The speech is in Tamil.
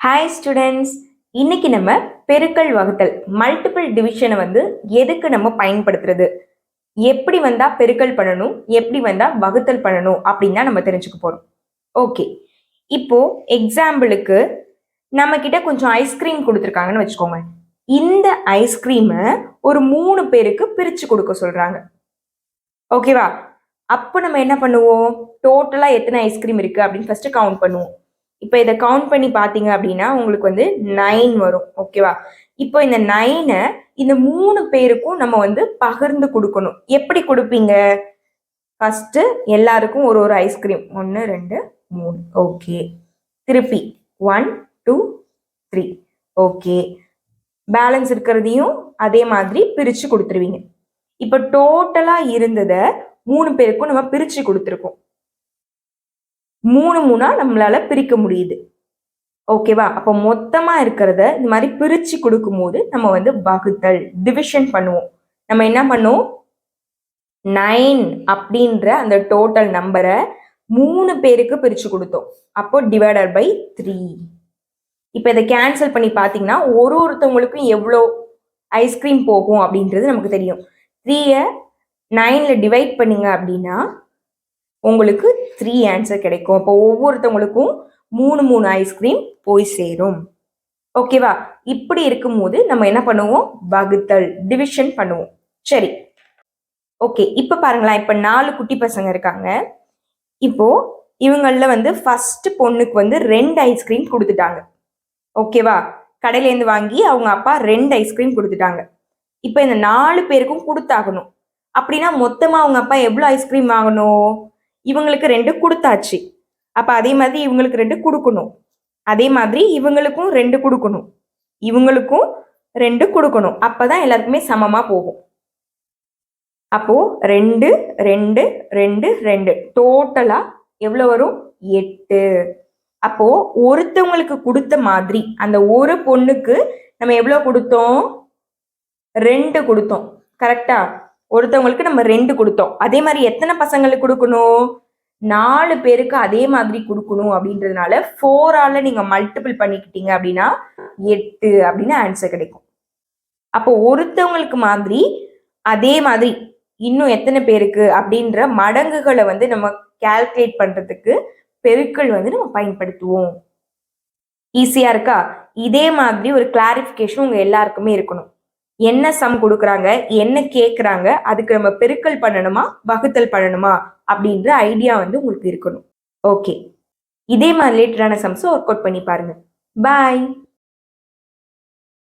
ஹாய் ஸ்டூடெண்ட்ஸ் இன்னைக்கு நம்ம பெருக்கல் வகுத்தல் மல்டிபிள் டிவிஷனை வந்து எதுக்கு நம்ம பயன்படுத்துறது? எப்படி வந்தா பெருக்கல் பண்ணணும்? எப்படி வந்தா வகுத்தல் பண்ணணும்? அப்படின்னு தான் நம்ம தெரிஞ்சுக்க போறோம். ஓகே இப்போ எக்ஸாம்பிளுக்கு நம்ம கிட்ட கொஞ்சம் ஐஸ்கிரீம் கொடுத்துருக்காங்கன்னு வச்சுக்கோங்க. இந்த ஐஸ்கிரீமை ஒரு மூணு பேருக்கு பிரிச்சு கொடுக்க சொல்றாங்க. ஓகேவா அப்போ நம்ம என்ன பண்ணுவோம்? டோட்டலாக எத்தனை ஐஸ்கிரீம் இருக்குது அப்படின்னு ஃபஸ்ட்டு கவுண்ட் பண்ணுவோம். இப்போ இதை கவுண்ட் பண்ணி பார்த்தீங்க அப்படின்னா உங்களுக்கு வந்து நைன் வரும். ஓகேவா இப்போ இந்த நைனை இந்த மூணு பேருக்கும் நம்ம வந்து பகிர்ந்து கொடுக்கணும். எப்படி கொடுப்பீங்க? ஃபஸ்ட்டு எல்லாருக்கும் ஒரு ஒரு ஐஸ்கிரீம் ஒன்று ரெண்டு மூணு. ஓகே திருப்பி. One two three okay balance இருக்கிறதையும் அதே மாதிரி பிரித்து கொடுத்துருவீங்க. இப்போ டோட்டலாக இருந்ததை மூணு பேருக்கும் நம்ம பிரித்து கொடுத்துருக்கோம். மூணு மூணா நம்மளால பிரிக்க முடியுது. ஓகேவா அப்போ மொத்தமா இருக்கிறத இந்த மாதிரி பிரிச்சு கொடுக்கும்போது நம்ம வந்து வகுத்தல் டிவிஷன் பண்ணுவோம். நம்ம என்ன பண்ணுவோம்? நைன் அப்படின்ற அந்த டோட்டல் நம்பரை மூணு பேருக்கு பிரிச்சு கொடுத்தோம். அப்போ டிவைடட் பை த்ரீ இப்போ இதை கேன்சல் பண்ணி பார்த்தீங்கன்னா ஒரு ஒருத்தவங்களுக்கும் எவ்வளோ ஐஸ்கிரீம் போகும் அப்படின்றது நமக்கு தெரியும். த்ரீயை நைனில் டிவைட் பண்ணுங்க அப்படின்னா உங்களுக்கு த்ரீ ஆன்சர் கிடைக்கும். அப்போ ஒவ்வொருத்தவங்களுக்கும் மூணு மூணு ஐஸ்கிரீம் போய் சேரும். ஓகேவா இப்படி இருக்கும்போது நம்ம என்ன பண்ணுவோம்? வகுத்தல் டிவிஷன் பண்ணுவோம். சரி. ஓகே இப்போ பாருங்களேன். இப்போ நாலு குட்டி பசங்க இருக்காங்க. இப்போ இவங்களில் வந்து ஃபர்ஸ்ட் பொண்ணுக்கு வந்து ரெண்டு ஐஸ்கிரீம் கொடுத்துட்டாங்க. ஓகேவா கடையிலேருந்து வாங்கி அவங்க அப்பா ரெண்டு ஐஸ்கிரீம் கொடுத்துட்டாங்க. இப்போ இந்த நாலு பேருக்கும் கொடுத்தாகணும். அப்படின்னா மொத்தமாக அவங்க அப்பா எவ்வளோ ஐஸ்கிரீம் வாங்கணும்? இவங்களுக்கு ரெண்டு கொடுத்தாச்சு. அப்போ அதே மாதிரி இவங்களுக்கு ரெண்டு கொடுக்கணும். அதே மாதிரி இவங்களுக்கும் ரெண்டு கொடுக்கணும். இவங்களுக்கும் ரெண்டு கொடுக்கணும். அப்போ தான் எல்லாருக்குமே சமமாக போகும். அப்போது ரெண்டு ரெண்டு ரெண்டு ரெண்டு. டோட்டலாக எவ்வளோ வரும்? எட்டு. அப்போது ஒருத்தவங்களுக்கு கொடுத்த மாதிரி அந்த ஒரு பொண்ணுக்கு நம்ம எவ்வளோ கொடுத்தோம்? ரெண்டு கொடுத்தோம். கரெக்டாக ஒருத்தவங்களுக்கு நம்ம ரெண்டு கொடுத்தோம். அதே மாதிரி எத்தனை பசங்களுக்கு கொடுக்கணும்? நாலு பேருக்கு அதே மாதிரி கொடுக்கணும் அப்படின்றதுனால ஃபோரால நீங்க மல்டிபிள் பண்ணிக்கிட்டீங்க அப்படின்னா எட்டு அப்படின்னு ஆன்சர் கிடைக்கும். அப்போ ஒருத்தவங்களுக்கு மாதிரி அதே மாதிரி இன்னும் எத்தனை பேருக்கு அப்படின்ற மடங்குகளை வந்து நம்ம கால்குலேட் பண்றதுக்கு பெருக்கள் வந்து நம்ம பயன்படுத்துவோம். ஈஸியா இருக்கா? இதே மாதிரி ஒரு கிளாரிஃபிகேஷன் உங்க எல்லாருக்குமே இருக்கணும். என்ன சம் கொடுக்குறாங்க என்ன கேட்குறாங்க அதுக்கு நம்ம பெருக்கல் பண்ணணுமா வகுத்தல் பண்ணணுமா அப்படின்ற ஐடியா வந்து உங்களுக்கு இருக்கணும். ஓகே இதே மாதிரி ரிலேட்டடான சம்ஸை ஒர்க் அவுட் பண்ணி பாருங்க. பாய்